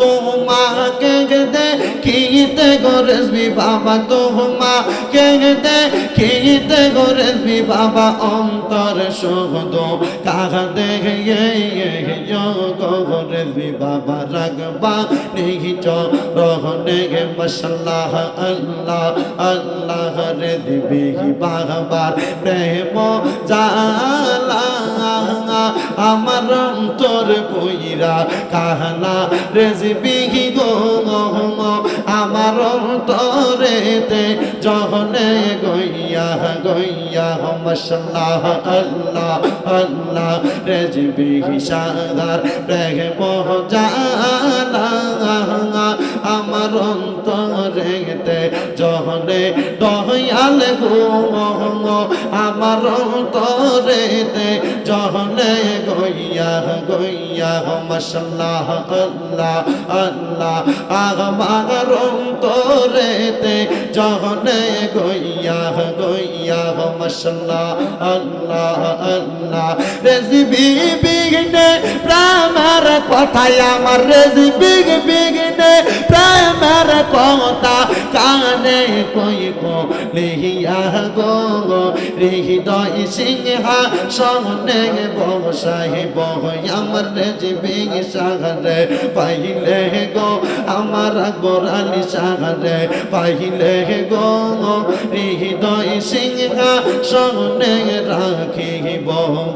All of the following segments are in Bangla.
তোমাকে দেখিতে গরেসবি বাবা, তোমাকে দেখিতে গরেসবি বাবা, অন্তর শহদ কাহা দেখে গরেসবি বাবা, রাগবা নেহি রহনে গে মশাল্লাহ, আল্লাহ আল্লাহ রে দিবি বাবার প্রেম জালা আমার অন্তর কইরা কাহনা রেজবি গো আমার অন্তরেতে জহনে গইয়া গইয়া মশাল্লাহ আল্লাহ আল্লাহ রেজবি সাগার প্রেম জালা আমার অন্তরেতে জহনে দয়াল গো আমার অন্তরেতে জহনে গইয়া গইয়া, মশাল্লাহ, আল্লাহ আল্লাহ, আমার অন্তরেতে জহনে গইয়া গইয়া, মশাল্লাহ, আল্লাহ আল্লাহ। রেজিবি বিঘ্নে প্রামার কথাই, আমার রেজিবি বিঘ্নে প্রেমের কথা কানে কইব, লিহিয়া গো হৃদয় সিংহা সনে বসাইব আমার রেজিবি সাগরে, পাইলে গো আমার গোরালি সাগরে, পাইলে গো হৃদয় সিংহা সনে রাখিব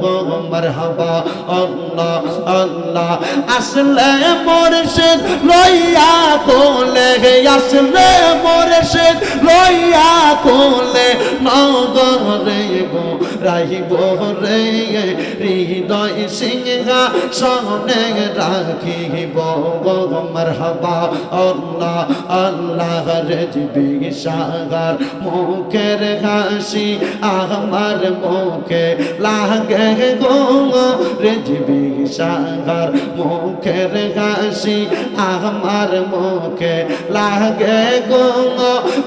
গো মারহাবা, আল্লাহ আল্লাহ। আসলে মোরশেদ লইয়া কোলে, আসলে মোরশেদ লইয়া কোলে নগরে গো রাহিব রে হৃদয় সিংহা সনে রাখিব মারহাবা, আল্লাহ আল্লাহ রেজবি সাগার, মুখের হাসি আমার মুখে লাগে গো রেজবি সাগার, মুখের হাসি আমার মুখে লাগে গো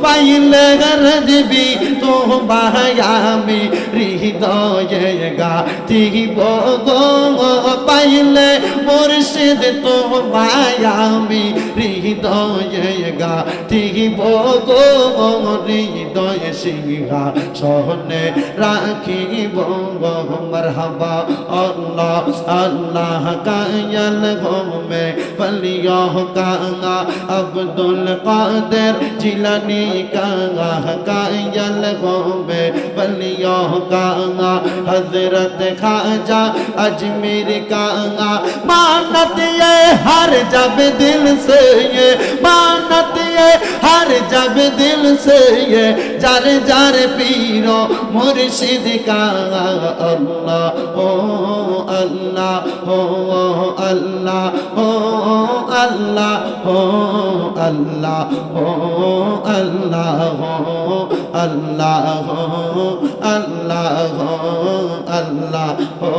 পাইলে রেজবি তোমায় আমি হৃদয়ে গা তিব গো পাইলে মুর্শিদ তো মায়ামি হৃদয়ে গা দিব গো হৃদয় সিংহা সহনে রাখিব গো মারহাবা আল্লাহ আল্লাহ কায়াল ঘুমে বলিয়া কাঙা আব্দুল কাদের জিলানি কাঙা কায়াল ঘুমে বলিয়া কাঙা হজরত খাজা अजमेर का मानत ये हर जब दिल से ये मानत ये हर जब दिल से ये जर जर पीरो मुर्शिद का अल्लाह हो अल्लाह हो अल्लाह हो अल्लाह हो अल्लाह हो अल्लाह हो अल्लाह हो अल्लाह हो अल्लाह हो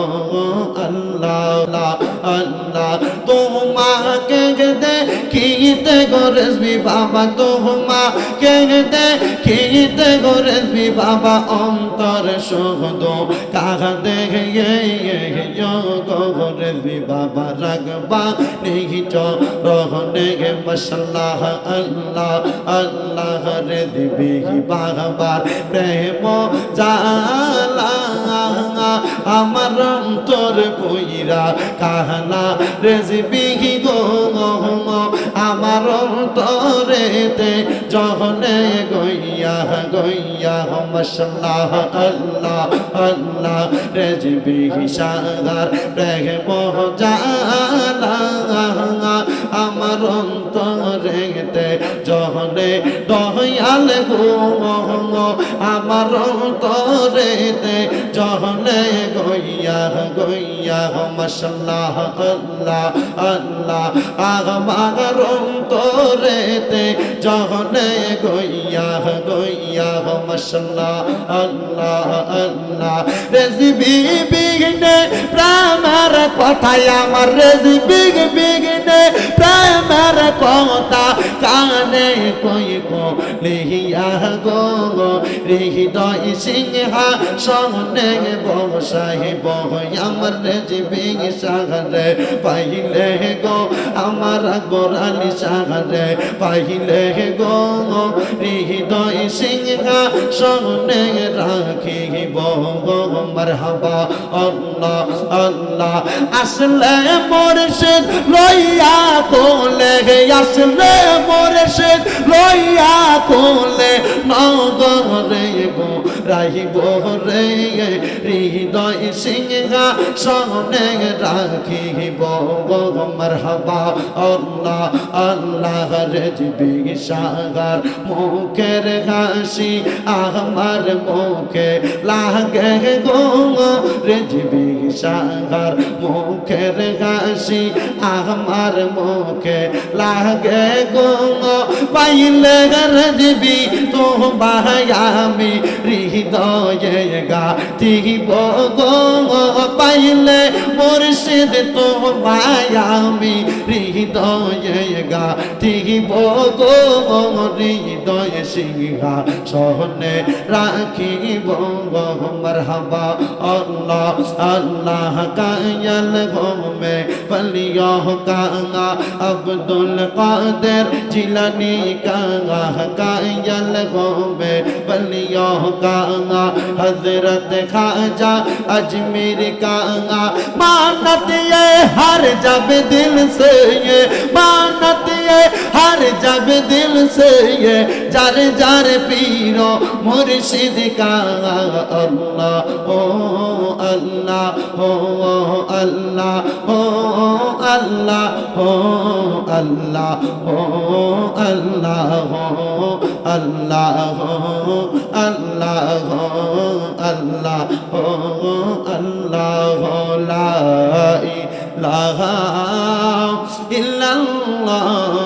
अल्लाह আল্লাহ, তোমাকে দেখিতে গরেসবি বাবা, তোমাকে দেখিতে গরেসবি বাবা, অন্তর শহদ কাহা দেখে গরেসবি বাবা রাগবা নেহি রহনে গে, মশাল্লাহ, আল্লাহ আল্লাহ রে দিবি বাবার প্রেম জালা আমার অন্তর কইরা কাহনা রেজবি গো আমার অন্তরেতে জহনে গইয়া গইয়া মশাল্লাহ আল্লাহ আল্লাহ রেজবি সাগার, প্রেম জালা আমার অন্তরেতে জহনে দয়াল গো আমার অন্তরেতে জহনে গইয়া গইয়া, মশাল্লাহ, আল্লাহ আল্লাহ, আমার অন্তরেতে জহনে গইয়া গইয়া, মশাল্লাহ, আল্লাহ আল্লাহ। রেজিবি বিঘ্নে প্রেমের কথাই আমার রেজিবি বিঘ্নে pra amar. কথা কানে কই কো লিহিয়া গো হৃদয় সিংহা সনে বসাই আমার জীবী পাইলে গো, আমার গোরালি সাগরে পাইলে গো হৃদয় সিংহা সনে রাখিব গো। মারহাবা আল্লাহ আল্লাহ, আসলে মোরশেদ লইয়া আসলে মোরশেদ লইয়া কোলে নগরে রাহিব রে, হৃদয় সিংহা সনে রাখিব মারহাবা আল্লাহ আল্লাহ রেজবি সাগার, মুখের হাসি আমার মুখে লাগে গো রেজবি সাগার মুখের হাসি আমার মুখে লাগে গো পাইলে রেজবি তো বাহায়ামি হৃদয়ে গা তিব গো পাইলে মুর্শিদ তো মায়ামি হৃদয়ে গা তিব গো হৃদয় সিংহা সহনে রাখিব মারহাবা আল্লাহ আল্লাহ। अल्लाह का यलगम में फलियो कागा अब्दुल कादर जिलानी कागा का यलगम में फलियो कागा हजरत खाजा अजमेर कागा मानत ये हर जब दिल से ये मानत ये हर जब दिल से ये যার যার পীর মুর্শিদ কা আল্লাহ ও আল্লাহ ও আল্লাহ ও আল্লাহ ও আল্লাহ ও আল্লাহ ও আল্লাহ ও আল্লাহ ও আল্লাহ ও আল্লাহ লা ইলাহা ইল্লাল্লাহ